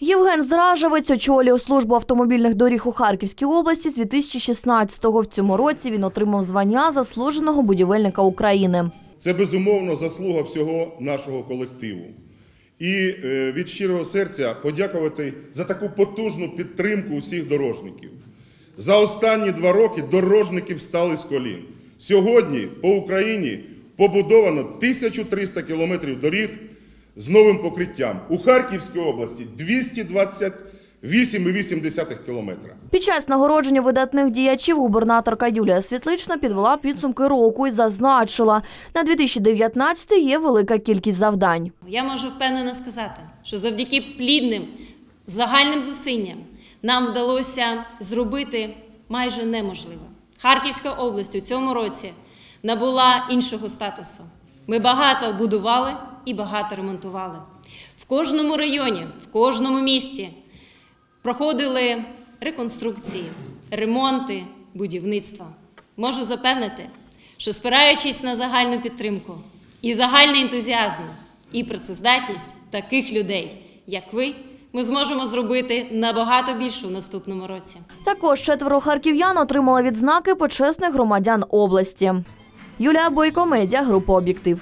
Євген Зражевець очолює службу автомобільних доріг у Харківській області з 2016-го. В цьому році він отримав звання заслуженого будівельника України. Це безумовно заслуга всього нашого колективу. І е, від щирого серця подякувати за таку потужну підтримку усіх дорожників. За останні два роки дорожники встали з колін. Сьогодні по Україні побудовано 1300 кілометрів доріг з новим покриттям. У Харківській області 228,8 кілометра. Під час нагородження видатних діячів губернаторка Юлія Світлична підвела підсумки року і зазначила, на 2019 є велика кількість завдань. Я можу впевнено сказати, що завдяки плідним загальним зусиллям нам вдалося зробити майже неможливе. Харківська область у цьому році набула іншого статусу. Ми багато будували і багато ремонтували. В кожному районі, в кожному місті проходили реконструкції, ремонти, будівництва. Можу запевнити, що спираючись на загальну підтримку і загальний ентузіазм, і працездатність таких людей, як ви, ми зможемо зробити набагато більше у наступному році. Також четверо харків'ян отримали відзнаки почесних громадян області. Юлія Бойко, медіа, група «Об'єктив».